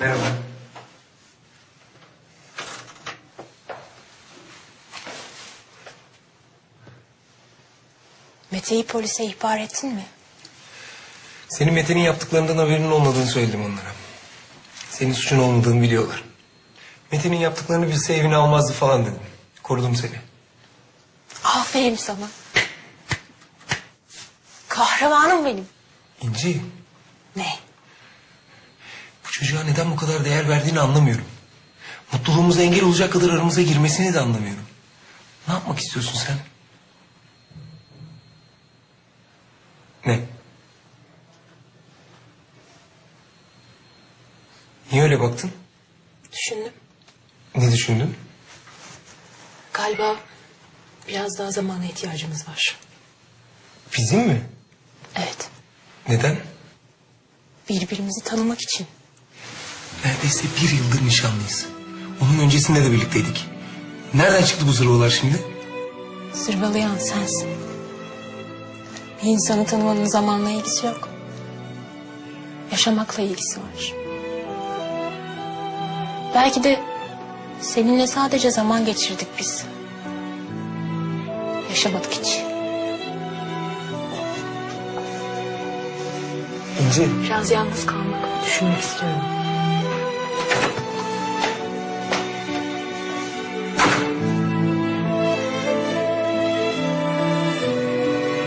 Merhaba. Mete'yi polise ihbar ettin mi? Senin Mete'nin yaptıklarından haberinin olmadığını söyledim onlara. Senin suçun olmadığını biliyorlar. Mete'nin yaptıklarını bilse evine almazdı falan dedim. Korudum seni. Aferin sana. Kahramanım benim. İnci, Ne? Çocuğa neden bu kadar değer verdiğini anlamıyorum. Mutluluğumuza engel olacak kadar aramıza girmesini de anlamıyorum. Ne yapmak istiyorsun sen? Ne? Niye öyle baktın? Düşündüm. Ne düşündün? Galiba biraz daha zamana ihtiyacımız var. Bizim mi? Evet. Neden? Birbirimizi tanımak için. Neredeyse bir yıldır nişanlıyız. Onun öncesinde de birlikteydik. Nereden çıktı bu zırvalar şimdi? Zırvalayan sensin. Bir insanı tanımanın zamanla ilgisi yok. Yaşamakla ilgisi var. Belki de seninle sadece zaman geçirdik biz. Yaşamadık hiç. İnci. Biraz yalnız kalmak, düşünmek istiyorum.